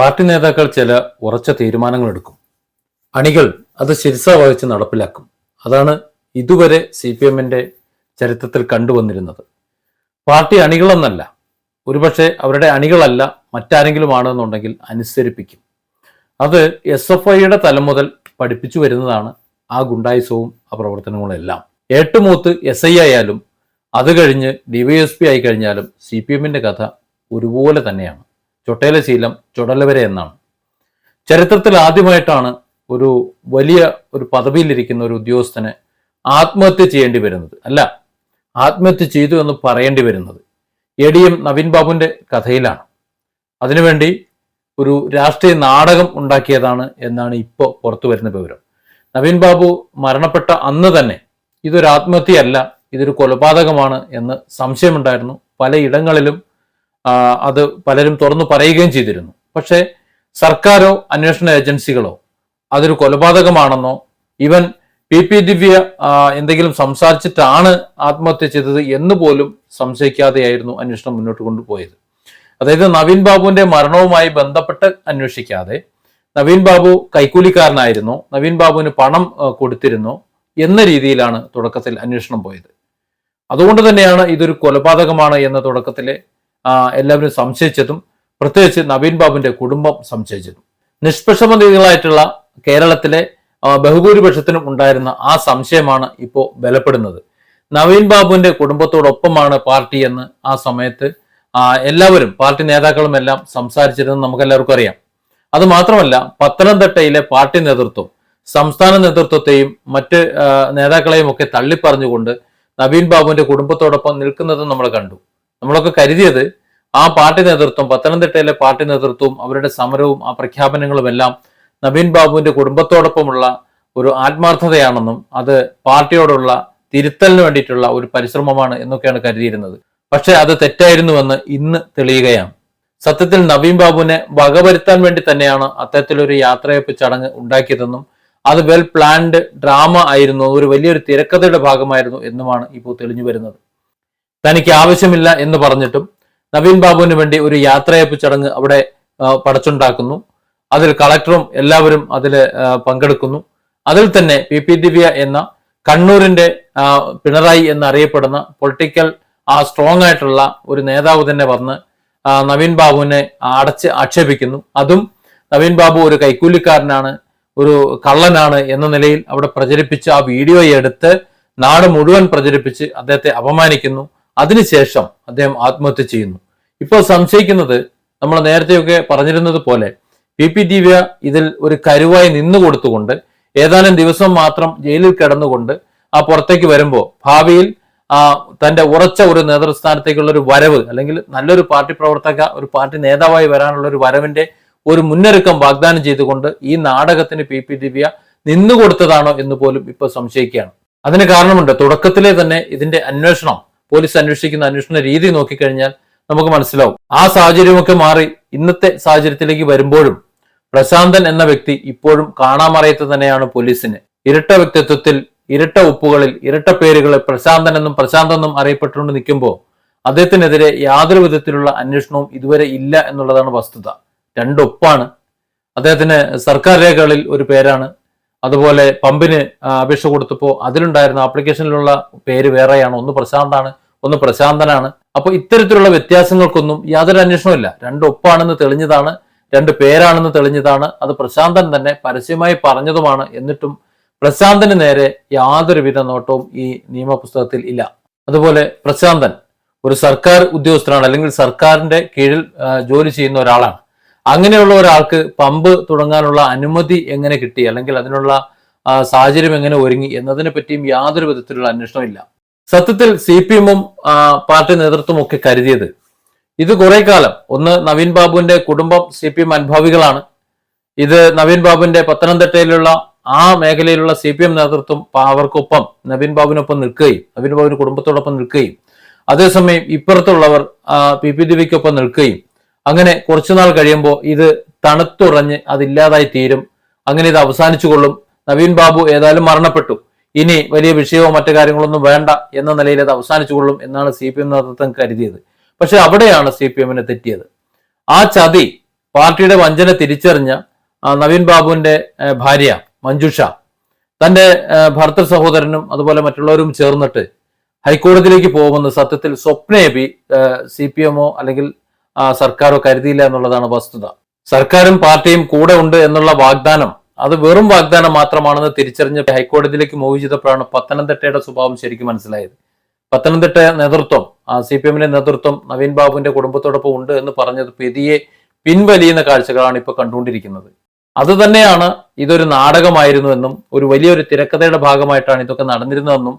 Party നേതാക്കൾ ചില ഉറച്ച തീരുമാനങ്ങൾ എടുക്കും അണികൾ അത് ശിരസ വഹിച്ച് നടപ്പിലാക്കും. അതാണ് ഇതുവരെ സി പി എമ്മിന്റെ ചരിത്രത്തിൽ കണ്ടുവന്നിരുന്നത്. പാർട്ടി അണികളെന്നല്ല ഒരുപക്ഷെ അവരുടെ അണികളല്ല മറ്റാരെങ്കിലും ആണെന്നുണ്ടെങ്കിൽ അനുസരിപ്പിക്കും. അത് എസ് എഫ് ഐയുടെ തലം മുതൽ പഠിപ്പിച്ചു വരുന്നതാണ് ആ ഗുണ്ടായുസവും ആ പ്രവർത്തനങ്ങളും എല്ലാം ഏട്ടുമൂത്ത് എസ് ഐ ആയാലും അത് കഴിഞ്ഞ് ഡിവൈഎസ്പി ആയി കഴിഞ്ഞാലും സി പി എമ്മിന്റെ കഥ ഒരുപോലെ തന്നെയാണ്. ചൊട്ടേല ശീലം ചുടലവരെ എന്നാണ്. ചരിത്രത്തിൽ ആദ്യമായിട്ടാണ് ഒരു വലിയ ഒരു പദവിയിലിരിക്കുന്ന ഒരു ഉദ്യോഗസ്ഥന് ആത്മഹത്യ ചെയ്യേണ്ടി വരുന്നത്. അല്ല ആത്മഹത്യ ചെയ്തു എന്ന് പറയേണ്ടി വരുന്നത് എ ഡി എം നവീൻ ബാബുവിന്റെ കഥയിലാണ്. അതിനുവേണ്ടി ഒരു രാഷ്ട്രീയ നാടകം ഉണ്ടാക്കിയതാണ് എന്നാണ് ഇപ്പോൾ പുറത്തു വരുന്ന വിവരം. നവീൻ ബാബു മരണപ്പെട്ട അന്ന് തന്നെ ഇതൊരു ആത്മഹത്യയല്ല ഇതൊരു കൊലപാതകമാണ് എന്ന് സംശയമുണ്ടായിരുന്നു. പലയിടങ്ങളിലും അത് പലരും തുറന്നു പറയുകയും ചെയ്തിരുന്നു. പക്ഷേ സർക്കാരോ അന്വേഷണ ഏജൻസികളോ അതൊരു കൊലപാതകമാണെന്നോ ഇവൻ പി പി ദിവ്യ എന്തെങ്കിലും സംസാരിച്ചിട്ടാണ് ആത്മഹത്യ ചെയ്തത് എന്ന് പോലും സംശയിക്കാതെയായിരുന്നു അന്വേഷണം മുന്നോട്ട് കൊണ്ടുപോയത്. അതായത് നവീൻ ബാബുവിന്റെ മരണവുമായി ബന്ധപ്പെട്ട് അന്വേഷിക്കാതെ നവീൻ ബാബു കൈക്കൂലിക്കാരനായിരുന്നു നവീൻ ബാബുവിന് പണം കൊടുത്തിരുന്നു എന്ന രീതിയിലാണ് തുടക്കത്തിൽ അന്വേഷണം പോയത്. അതുകൊണ്ട് തന്നെയാണ് ഇതൊരു കൊലപാതകമാണ് എന്ന തുടക്കത്തിലെ എല്ലാവരും സംശയിച്ചതും പ്രത്യേകിച്ച് നവീൻ ബാബുവിന്റെ കുടുംബം സംശയിച്ചതും. നിഷ്പക്ഷമതികളായിട്ടുള്ള കേരളത്തിലെ ബഹുഭൂരിപക്ഷത്തിനും ഉണ്ടായിരുന്ന ആ സംശയമാണ് ഇപ്പോൾ ബലപ്പെടുന്നത്. നവീൻ ബാബുവിന്റെ കുടുംബത്തോടൊപ്പമാണ് പാർട്ടി എന്ന് ആ സമയത്ത് എല്ലാവരും പാർട്ടി നേതാക്കളും എല്ലാം സംസാരിച്ചിരുന്നത് നമുക്ക് എല്ലാവർക്കും അറിയാം. അത് മാത്രമല്ല പത്തനംതിട്ടയിലെ പാർട്ടി നേതൃത്വം സംസ്ഥാന നേതൃത്വത്തെയും മറ്റ് നേതാക്കളെയും ഒക്കെ തള്ളിപ്പറഞ്ഞുകൊണ്ട് നവീൻ ബാബുവിന്റെ കുടുംബത്തോടൊപ്പം നിൽക്കുന്നത് നമ്മൾ കണ്ടു. നമ്മളൊക്കെ കരുതിയത് ആ പാർട്ടി നേതൃത്വം പത്തനംതിട്ടയിലെ പാർട്ടി നേതൃത്വവും അവരുടെ സമരവും ആ പ്രഖ്യാപനങ്ങളും എല്ലാം നവീൻ ബാബുവിന്റെ കുടുംബത്തോടൊപ്പമുള്ള ഒരു ആത്മാർത്ഥതയാണെന്നും അത് പാർട്ടിയോടുള്ള തിരുത്തലിന് വേണ്ടിയിട്ടുള്ള ഒരു പരിശ്രമമാണ് എന്നൊക്കെയാണ് കരുതിയിരുന്നത്. പക്ഷെ അത് തെറ്റായിരുന്നുവെന്ന് ഇന്ന് തെളിയുകയാണ്. സത്യത്തിൽ നവീൻ ബാബുവിനെ വകവരുത്താൻ വേണ്ടി തന്നെയാണ് അത്തരത്തിലൊരു യാത്രയപ്പ് ചടങ്ങ് ഉണ്ടാക്കിയതെന്നും അത് വെൽ പ്ലാൻഡ് ഡ്രാമ ആയിരുന്നു ഒരു വലിയൊരു തിരക്കഥയുടെ ഭാഗമായിരുന്നു എന്നുമാണ് ഇപ്പോൾ തെളിഞ്ഞു വരുന്നത്. തനിക്ക് ആവശ്യമില്ല എന്ന് പറഞ്ഞിട്ടും നവീൻ ബാബുവിന് വേണ്ടി ഒരു യാത്രയപ്പ് ചടങ്ങ് അവിടെ പടച്ചുണ്ടാക്കുന്നു. അതിൽ കളക്ടറും എല്ലാവരും അതിൽ പങ്കെടുക്കുന്നു. അതിൽ തന്നെ പി പി ദിവ്യ എന്ന കണ്ണൂരിന്റെ പിണറായി എന്നറിയപ്പെടുന്ന പൊളിറ്റിക്കൽ ആ സ്ട്രോങ് ആയിട്ടുള്ള ഒരു നേതാവ് തന്നെ വന്ന് നവീൻ ബാബുവിനെ അടച്ച് ആക്ഷേപിക്കുന്നു. അതും നവീൻ ബാബു ഒരു കൈക്കൂലിക്കാരനാണ് ഒരു കള്ളനാണ് എന്ന നിലയിൽ അവിടെ പ്രചരിപ്പിച്ച് ആ വീഡിയോ എടുത്ത് നാട് മുഴുവൻ പ്രചരിപ്പിച്ച് അദ്ദേഹത്തെ അപമാനിക്കുന്നു. അതിനുശേഷം അദ്ദേഹം ആത്മഹത്യ ചെയ്യുന്നു. ഇപ്പോൾ സംശയിക്കുന്നത് നമ്മൾ നേരത്തെയൊക്കെ പറഞ്ഞിരുന്നത് പോലെ പി പി ദിവ്യ ഇതിൽ ഒരു കരുവായി നിന്നു കൊടുത്തുകൊണ്ട് ഏതാനും ദിവസം മാത്രം ജയിലിൽ കിടന്നുകൊണ്ട് ആ പുറത്തേക്ക് വരുമ്പോൾ ഭാവിയിൽ ആ തന്റെ ഉറച്ച ഒരു നേതൃസ്ഥാനത്തേക്കുള്ള ഒരു വരവ് അല്ലെങ്കിൽ നല്ലൊരു പാർട്ടി പ്രവർത്തക ഒരു പാർട്ടി നേതാവായി വരാനുള്ള ഒരു വരവിന്റെ ഒരു മുന്നൊരുക്കം വാഗ്ദാനം ചെയ്തുകൊണ്ട് ഈ നാടകത്തിന് പി പി ദിവ്യ നിന്നുകൊടുത്തതാണോ എന്ന് പോലും ഇപ്പൊ സംശയിക്കുകയാണ്. അതിന് കാരണമുണ്ട്. തുടക്കത്തിലെ തന്നെ ഇതിന്റെ അന്വേഷണം പോലീസ് അന്വേഷിക്കുന്ന അന്വേഷണ രീതി നോക്കിക്കഴിഞ്ഞാൽ നമുക്ക് മനസ്സിലാവും. ആ സാഹചര്യമൊക്കെ മാറി ഇന്നത്തെ സാഹചര്യത്തിലേക്ക് വരുമ്പോഴും പ്രശാന്തൻ എന്ന വ്യക്തി ഇപ്പോഴും കാണാമറിയത്ത് തന്നെയാണ് പോലീസിന്. ഇരട്ട വ്യക്തിത്വത്തിൽ ഇരട്ട ഉപ്പുകളിൽ ഇരട്ട പേരുകളിൽ പ്രശാന്തൻ എന്നും പ്രശാന്ത് എന്നും അറിയപ്പെട്ടുകൊണ്ട് നിൽക്കുമ്പോൾ അദ്ദേഹത്തിനെതിരെ യാതൊരു വിധത്തിലുള്ള അന്വേഷണവും ഇതുവരെ ഇല്ല എന്നുള്ളതാണ് വസ്തുത. രണ്ടൊപ്പാണ് അദ്ദേഹത്തിന് സർക്കാർ രേഖകളിൽ ഒരു പേരാണ് അതുപോലെ പമ്പിന് അപേക്ഷ കൊടുത്തപ്പോൾ അതിലുണ്ടായിരുന്ന ആപ്ലിക്കേഷനിലുള്ള പേര് വേറെയാണ്. ഒന്ന് പ്രശാന്താണ് ഒന്ന് പ്രശാന്തനാണ്. അപ്പോൾ ഇത്തരത്തിലുള്ള വ്യത്യാസങ്ങൾക്കൊന്നും യാതൊരു അന്വേഷണമില്ല രണ്ട് ഒപ്പാണെന്ന് തെളിഞ്ഞതാണ് രണ്ട് പേരാണെന്ന് തെളിഞ്ഞതാണ്. അത് പ്രശാന്തൻ തന്നെ പരസ്യമായി പറഞ്ഞതുമാണ് എന്നിട്ടും പ്രശാന്തന് നേരെ യാതൊരുവിധ നോട്ടവും ഈ നിയമപുസ്തകത്തിൽ ഇല്ല. അതുപോലെ പ്രശാന്തൻ ഒരു സർക്കാർ ഉദ്യോഗസ്ഥനാണ് അല്ലെങ്കിൽ സർക്കാരിന്റെ കീഴിൽ ജോലി ചെയ്യുന്ന ഒരാളാണ്. അങ്ങനെയുള്ള ഒരാൾക്ക് പമ്പ് തുടങ്ങാനുള്ള അനുമതി എങ്ങനെ കിട്ടി? അല്ലെങ്കിൽ അതിനുള്ള സാഹചര്യം എങ്ങനെ ഒരുങ്ങി? എന്നതിനെ പറ്റിയും യാതൊരു വിധത്തിലുള്ള അന്വേഷണമില്ല സത്യത്തിൽ സി പി എമ്മും പാർട്ടി നേതൃത്വം ഒക്കെ കരുതിയത് ഇത് കുറെ കാലം. ഒന്ന് നവീൻ ബാബുവിന്റെ കുടുംബം സി പി എം അനുഭാവികളാണ്. ഇത് നവീൻ ബാബുവിന്റെ പത്തനംതിട്ടയിലുള്ള ആ മേഖലയിലുള്ള സി പി എം നേതൃത്വം അവർക്കൊപ്പം നവീൻ ബാബുവിനൊപ്പം നിൽക്കുകയും നവീൻ ബാബുവിന്റെ കുടുംബത്തോടൊപ്പം നിൽക്കുകയും. അതേസമയം ഇപ്പുറത്തുള്ളവർ പി പി ദിവിക്കൊപ്പം നിൽക്കുകയും. അങ്ങനെ കുറച്ചുനാൾ കഴിയുമ്പോൾ ഇത് തണുത്തുറഞ്ഞ് അതില്ലാതായി തീരും. അങ്ങനെ ഇത് അവസാനിച്ചു കൊള്ളും. നവീൻ ബാബു ഏതായാലും മരണപ്പെട്ടു. ഇനി വലിയ വിഷയമോ മറ്റു കാര്യങ്ങളൊന്നും വേണ്ട എന്ന നിലയിൽ അത് അവസാനിച്ചു കൊള്ളും എന്നാണ് സി പി എം നേതൃത്വം കരുതിയത്. പക്ഷെ അവിടെയാണ് സി പി എമ്മിനെ തെറ്റിയത്. ആ ചതി പാർട്ടിയുടെ വഞ്ചന തിരിച്ചറിഞ്ഞ നവീൻ ബാബുവിന്റെ ഭാര്യ മഞ്ജുഷ തന്റെ ഭർത്തൃ സഹോദരനും അതുപോലെ മറ്റുള്ളവരും ചേർന്നിട്ട് ഹൈക്കോടതിയിലേക്ക് പോകുമെന്ന് സത്യത്തിൽ സ്വപ്നേബി സി പി എമ്മോ അല്ലെങ്കിൽ സർക്കാരോ കരുതിയില്ല എന്നുള്ളതാണ് വസ്തുത. സർക്കാരും പാർട്ടിയും കൂടെ ഉണ്ട് എന്നുള്ള വാഗ്ദാനം അത് വെറും വാഗ്ദാനം മാത്രമാണെന്ന് തിരിച്ചറിഞ്ഞ് ഹൈക്കോടതിയിലേക്ക് മൂവ് ചെയ്തപ്പോഴാണ് പത്തനംതിട്ടയുടെ സ്വഭാവം ശരിക്കും മനസ്സിലായത്. പത്തനംതിട്ട നേതൃത്വം സി പി എമ്മിന്റെ നേതൃത്വം നവീൻ ബാബുവിന്റെ കുടുംബത്തോടൊപ്പം ഉണ്ട് എന്ന് പറഞ്ഞത് പെതിയെ പിൻവലിയുന്ന കാഴ്ചകളാണ് ഇപ്പോൾ കണ്ടുകൊണ്ടിരിക്കുന്നത്. അത് തന്നെയാണ് ഇതൊരു നാടകമായിരുന്നു എന്നും ഒരു വലിയൊരു തിരക്കഥയുടെ ഭാഗമായിട്ടാണ് ഇതൊക്കെ നടന്നിരുന്നതെന്നും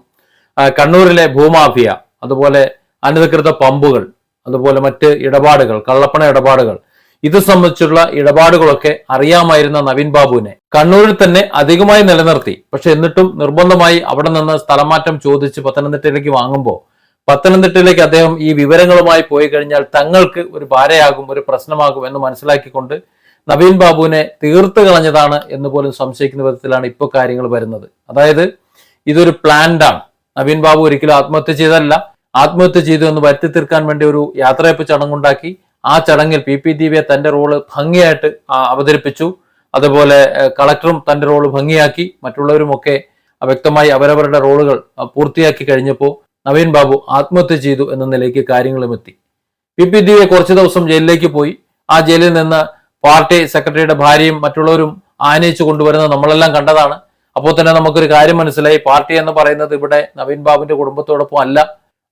കണ്ണൂരിലെ ഭൂമാഫിയ അതുപോലെ അനധികൃത പമ്പുകൾ അതുപോലെ മറ്റ് ഇടപാടുകൾ കള്ളപ്പണ ഇടപാടുകൾ. ഇത് സംബന്ധിച്ചുള്ള ഇടപാടുകളൊക്കെ അറിയാമായിരുന്ന നവീൻ ബാബുവിനെ. കണ്ണൂരിൽ തന്നെ അധികമായി നിലനിർത്തി. പക്ഷെ എന്നിട്ടും നിർബന്ധമായി അവിടെ നിന്ന് സ്ഥലമാറ്റം ചോദിച്ച് പത്തനംതിട്ടയിലേക്ക് വാങ്ങുമ്പോൾ പത്തനംതിട്ടയിലേക്ക് അദ്ദേഹം ഈ വിവരങ്ങളുമായി പോയി കഴിഞ്ഞാൽ തങ്ങൾക്ക് ഒരു ഭാരയാകും ഒരു പ്രശ്നമാകും എന്ന് മനസ്സിലാക്കിക്കൊണ്ട് നവീൻ ബാബുവിനെ തീർത്ത് കളഞ്ഞതാണ് എന്ന് പോലും സംശയിക്കുന്ന വിധത്തിലാണ് ഇപ്പോൾ കാര്യങ്ങൾ വരുന്നത്. അതായത് ഇതൊരു പ്ലാൻഡാണ് നവീൻ ബാബു ഒരിക്കലും ആത്മഹത്യ ചെയ്തല്ല ആത്മഹത്യ ചെയ്തു എന്ന് വരുത്തി തീർക്കാൻ വേണ്ടി ഒരു യാത്രയപ്പ് ചടങ്ങുണ്ടാക്കി. ആ ചടങ്ങിൽ പി പി ദിവ്യ തന്റെ റോൾ ഭംഗിയായിട്ട് അവതരിപ്പിച്ചു. അതുപോലെ കളക്ടറും തന്റെ റോൾ ഭംഗിയാക്കി. മറ്റുള്ളവരുമൊക്കെ വ്യക്തമായി അവരവരുടെ റോളുകൾ പൂർത്തിയാക്കി കഴിഞ്ഞപ്പോൾ നവീൻ ബാബു ആത്മഹത്യ ചെയ്തു എന്ന നിലയ്ക്ക് കാര്യങ്ങളും എത്തി പി പി ദിവ്യ കുറച്ചു ദിവസം ജയിലിലേക്ക് പോയി. ആ ജയിലിൽ നിന്ന് പാർട്ടി സെക്രട്ടറിയുടെ ഭാര്യയും മറ്റുള്ളവരും ആനയിച്ചു കൊണ്ടുവരുന്നത് നമ്മളെല്ലാം കണ്ടതാണ്. അപ്പോൾ തന്നെ നമുക്കൊരു കാര്യം മനസ്സിലായി. പാർട്ടി എന്ന് പറയുന്നത് ഇവിടെ നവീൻ ബാബുവിന്റെ കുടുംബത്തോടൊപ്പം അല്ല.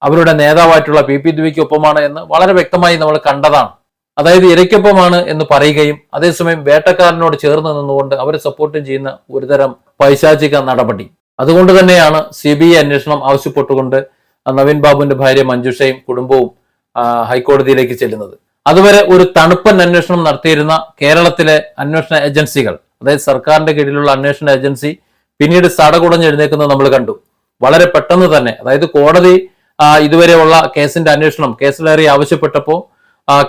അവരുടെ നേതാവായിട്ടുള്ള പി പി ദ്വിക്കൊപ്പമാണ് എന്ന് വളരെ വ്യക്തമായി നമ്മൾ കണ്ടതാണ്. അതായത് ഇരയ്ക്കൊപ്പമാണ് എന്ന് പറയുകയും അതേസമയം വേട്ടക്കാരനോട് ചേർന്ന് നിന്നുകൊണ്ട് അവരെ സപ്പോർട്ടും ചെയ്യുന്ന ഒരുതരം പൈശാചിക നടപടി. അതുകൊണ്ട് തന്നെയാണ് സി ബി ഐ അന്വേഷണം ആവശ്യപ്പെട്ടുകൊണ്ട് നവീൻ ബാബുവിന്റെ ഭാര്യ മഞ്ജുഷയും കുടുംബവും ഹൈക്കോടതിയിലേക്ക് ചെല്ലുന്നത്. അതുവരെ ഒരു തണുപ്പൻ അന്വേഷണം നടത്തിയിരുന്ന കേരളത്തിലെ അന്വേഷണ ഏജൻസികൾ അതായത് സർക്കാരിന്റെ കീഴിലുള്ള അന്വേഷണ ഏജൻസി പിന്നീട് സടകുടഞ്ഞെഴുന്നേക്കുന്നത് നമ്മൾ കണ്ടു. വളരെ പെട്ടെന്ന് തന്നെ അതായത് കോടതി ഇതുവരെയുള്ള കേസിന്റെ അന്വേഷണം കേസ് ഡയറി ആവശ്യപ്പെട്ടപ്പോൾ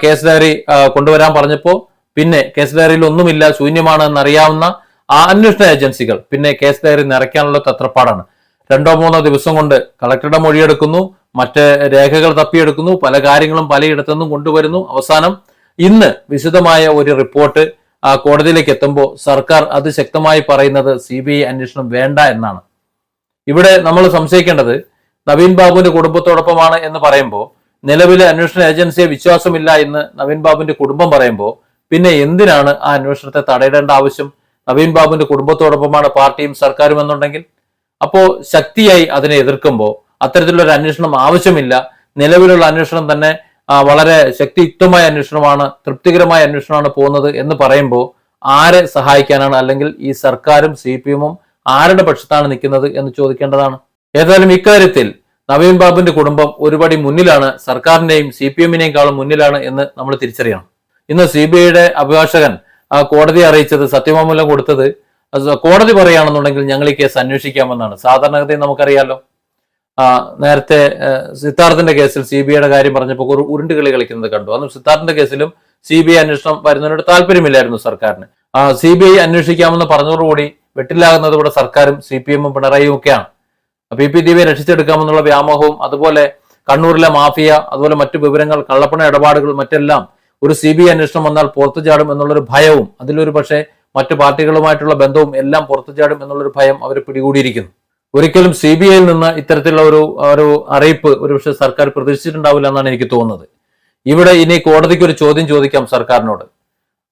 കേസ് ഡയറി കൊണ്ടുവരാൻ പറഞ്ഞപ്പോൾ പിന്നെ കേസ് ഡയറിയിൽ ഒന്നുമില്ല ശൂന്യമാണ് എന്നറിയാവുന്ന ആ അന്വേഷണ ഏജൻസികൾ. പിന്നെ കേസ് ഡയറി നിറയ്ക്കാനുള്ള തത്രപ്പാടാണ്. രണ്ടോ മൂന്നോ ദിവസം കൊണ്ട് കളക്ടറുടെ മൊഴിയെടുക്കുന്നു മറ്റ് രേഖകൾ തപ്പിയെടുക്കുന്നു പല കാര്യങ്ങളും പലയിടത്തുനിന്നും കൊണ്ടുവരുന്നു. അവസാനം ഇന്ന് വിശദമായ ഒരു റിപ്പോർട്ട് കോടതിയിലേക്ക് എത്തുമ്പോൾ സർക്കാർ അത് ശക്തമായി പറയുന്നത് സി ബി ഐ അന്വേഷണം വേണ്ട എന്നാണ്. ഇവിടെ നമ്മൾ സംശയിക്കേണ്ടത് നവീൻ ബാബുവിന്റെ കുടുംബത്തോടൊപ്പമാണ് എന്ന് പറയുമ്പോൾ നിലവിലെ അന്വേഷണ ഏജൻസിയെ വിശ്വാസമില്ല എന്ന് നവീൻ ബാബുവിന്റെ കുടുംബം പറയുമ്പോൾ പിന്നെ എന്തിനാണ് ആ അന്വേഷണത്തെ തടയിടേണ്ട ആവശ്യം? നവീൻ ബാബുവിന്റെ കുടുംബത്തോടൊപ്പമാണ് പാർട്ടിയും സർക്കാരും എന്നുണ്ടെങ്കിൽ? അപ്പോൾ ശക്തിയായി അതിനെ എതിർക്കുമ്പോൾ അത്തരത്തിലുള്ള ഒരു അന്വേഷണം ആവശ്യമില്ല. നിലവിലുള്ള അന്വേഷണം തന്നെ വളരെ ശക്തിയുക്തമായ അന്വേഷണമാണ് തൃപ്തികരമായ അന്വേഷണമാണ് പോകുന്നത് എന്ന് പറയുമ്പോൾ ആരെ സഹായിക്കാനാണ്? അല്ലെങ്കിൽ ഈ സർക്കാരും സി പി എമ്മും ആരുടെ പക്ഷത്താണ് നിൽക്കുന്നത് എന്ന് ചോദിക്കേണ്ടതാണ്. ഏതായാലും ഇക്കാര്യത്തിൽ നവീൻ ബാബുവിന്റെ കുടുംബം ഒരുപടി മുന്നിലാണ്. സർക്കാരിന്റെയും സി പി എമ്മിനെയും മുന്നിലാണ് എന്ന് നമ്മൾ തിരിച്ചറിയണം. ഇന്ന് സി ബി ഐയുടെ അഭിഭാഷകൻ കോടതിയെ അറിയിച്ചത് സത്യവാങ്മൂലം കൊടുത്തത്. കോടതി പറയുകയാണെന്നുണ്ടെങ്കിൽ ഞങ്ങൾ ഈ കേസ് അന്വേഷിക്കാമെന്നാണ്. സാധാരണഗതിയിൽ നമുക്കറിയാലോ. നേരത്തെ സിദ്ധാർത്ഥിന്റെ കേസിൽ സി ബി ഐയുടെ കാര്യം പറഞ്ഞപ്പോൾ ഒരു ഉരുണ്ട് കളി കളിക്കുന്നത് കണ്ടു. അന്ന് സിദ്ധാർത്ഥിന്റെ കേസിലും സി ബി ഐ അന്വേഷണം വരുന്നതിനോട് താല്പര്യമില്ലായിരുന്നു സർക്കാരിന്. സി ബി ഐ അന്വേഷിക്കാമെന്ന് പറഞ്ഞതോടുകൂടി വെട്ടിലാകുന്നത് ഇവിടെ സർക്കാരും സി പി എമ്മും പിണറായിയും ഒക്കെയാണ്. പി പി ദിവ്യെ രക്ഷിച്ചെടുക്കാമെന്നുള്ള വ്യാമോഹവും അതുപോലെ കണ്ണൂരിലെ മാഫിയ അതുപോലെ മറ്റു വിവരങ്ങൾ കള്ളപ്പണ ഇടപാടുകൾ മറ്റെല്ലാം ഒരു സി ബി ഐ അന്വേഷണം വന്നാൽ പുറത്തു ചാടും എന്നുള്ളൊരു ഭയവും അതിലൊരു പക്ഷേ മറ്റു പാർട്ടികളുമായിട്ടുള്ള ബന്ധവും എല്ലാം പുറത്തു ചാടും എന്നുള്ളൊരു ഭയം അവർ പിടികൂടിയിരിക്കുന്നു. ഒരിക്കലും സി ബി ഐയിൽ നിന്ന് ഇത്തരത്തിലുള്ള ഒരു ഒരു അറിയിപ്പ് ഒരുപക്ഷെ സർക്കാർ പ്രതീക്ഷിച്ചിട്ടുണ്ടാവില്ല എന്നാണ് എനിക്ക് തോന്നുന്നത്. ഇവിടെ ഇനി കോടതിക്ക് ഒരു ചോദ്യം ചോദിക്കാം സർക്കാരിനോട്.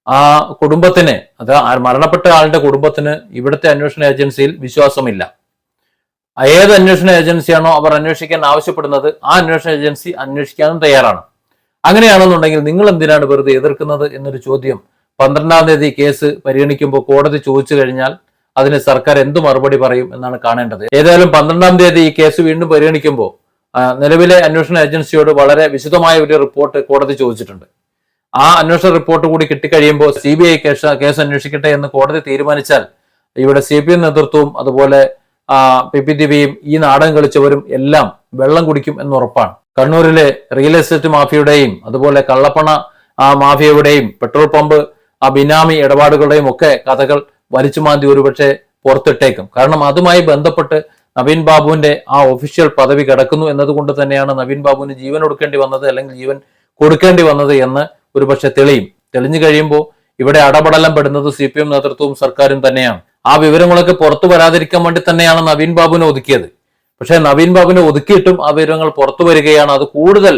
ആ കുടുംബത്തിന് അത് മരണപ്പെട്ട ആളുടെ കുടുംബത്തിന് ഇവിടുത്തെ അന്വേഷണ ഏജൻസിയിൽ വിശ്വാസമില്ല. ഏത് അന്വേഷണ ഏജൻസിയാണോ അവർ അന്വേഷിക്കാൻ ആവശ്യപ്പെടുന്നത് ആ അന്വേഷണ ഏജൻസി അന്വേഷിക്കാനും തയ്യാറാണ്. അങ്ങനെയാണെന്നുണ്ടെങ്കിൽ നിങ്ങൾ എന്തിനാണ് വെറുതെ എതിർക്കുന്നത് എന്നൊരു ചോദ്യം പന്ത്രണ്ടാം തീയതി കേസ് പരിഗണിക്കുമ്പോൾ കോടതി ചോദിച്ചു കഴിഞ്ഞാൽ അതിന് സർക്കാർ എന്ത് മറുപടി പറയും എന്നാണ് കാണേണ്ടത്. ഏതായാലും പന്ത്രണ്ടാം തീയതി ഈ കേസ് വീണ്ടും പരിഗണിക്കുമ്പോൾ നിലവിലെ അന്വേഷണ ഏജൻസിയോട് വളരെ വിശദമായ ഒരു റിപ്പോർട്ട് കോടതി ചോദിച്ചിട്ടുണ്ട്. ആ അന്വേഷണ റിപ്പോർട്ട് കൂടി കിട്ടിക്കഴിയുമ്പോൾ C B I case case അന്വേഷിക്കട്ടെ എന്ന് കോടതി തീരുമാനിച്ചാൽ ഇവിടെ സി പി എം നേതൃത്വവും അതുപോലെ പി പി ദിവ്യയും ഈ നാടകം കളിച്ചവരും എല്ലാം വെള്ളം കുടിക്കും എന്ന് ഉറപ്പാണ്. കണ്ണൂരിലെ റിയൽ എസ്റ്റേറ്റ് മാഫിയുടെയും അതുപോലെ കള്ളപ്പണ മാഫിയയുടെയും പെട്രോൾ പമ്പ് ആ ബിനാമി ഇടപാടുകളുടെയും ഒക്കെ കഥകൾ വലിച്ചു മാന്തി ഒരുപക്ഷെ പുറത്തിട്ടേക്കും. കാരണം അതുമായി ബന്ധപ്പെട്ട് നവീൻ ബാബുവിന്റെ ആ ഒഫീഷ്യൽ പദവി കിടക്കുന്നു എന്നതുകൊണ്ട് തന്നെയാണ് നവീൻ ബാബുവിന് ജീവൻ കൊടുക്കേണ്ടി വന്നത് അല്ലെങ്കിൽ ജീവൻ കൊടുക്കേണ്ടി വന്നത് എന്ന് ഒരുപക്ഷെ തെളിയും. തെളിഞ്ഞു കഴിയുമ്പോൾ ഇവിടെ അടപടലം പെടുന്നത് സി പി എം നേതൃത്വവും സർക്കാരും തന്നെയാണ്. ആ വിവരങ്ങളൊക്കെ പുറത്തു വരാതിരിക്കാൻ വേണ്ടി തന്നെയാണ് നവീൻ ബാബുവിനെ ഒതുക്കിയത്. പക്ഷെ നവീൻ ബാബുവിനെ ഒതുക്കിയിട്ടും ആ വിവരങ്ങൾ പുറത്തു വരികയാണ്. അത് കൂടുതൽ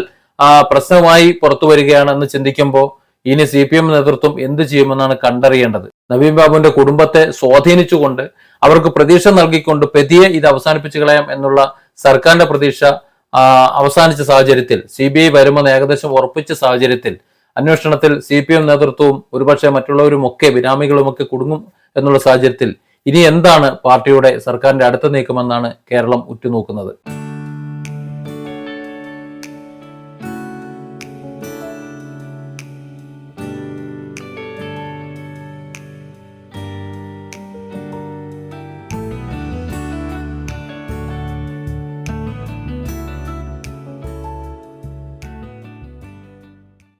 പ്രശ്നമായി പുറത്തു വരികയാണെന്ന് ചിന്തിക്കുമ്പോൾ ഇനി സി പി എം നേതൃത്വം എന്ത് ചെയ്യുമെന്നാണ് കണ്ടറിയേണ്ടത്. നവീൻ ബാബുവിന്റെ കുടുംബത്തെ സ്വാധീനിച്ചുകൊണ്ട് അവർക്ക് പ്രതീക്ഷ നൽകിക്കൊണ്ട് പെതിയെ ഇത് അവസാനിപ്പിച്ചു കളയാം എന്നുള്ള സർക്കാരിന്റെ പ്രതീക്ഷ അവസാനിച്ച സാഹചര്യത്തിൽ സി ബി ഐ വരുമെന്ന് ഏകദേശം ഉറപ്പിച്ച സാഹചര്യത്തിൽ അന്വേഷണത്തിൽ സി പി എം നേതൃത്വവും ഒരുപക്ഷെ മറ്റുള്ളവരും ഒക്കെ ബിനാമികളുമൊക്കെ കുടുങ്ങും എന്നുള്ള സാഹചര്യത്തിൽ ഇനി എന്താണ് പാർട്ടിയുടെ സർക്കാരിന്റെ അടുത്ത നീക്കമെന്നാണ് കേരളം ഉറ്റുനോക്കുന്നത്.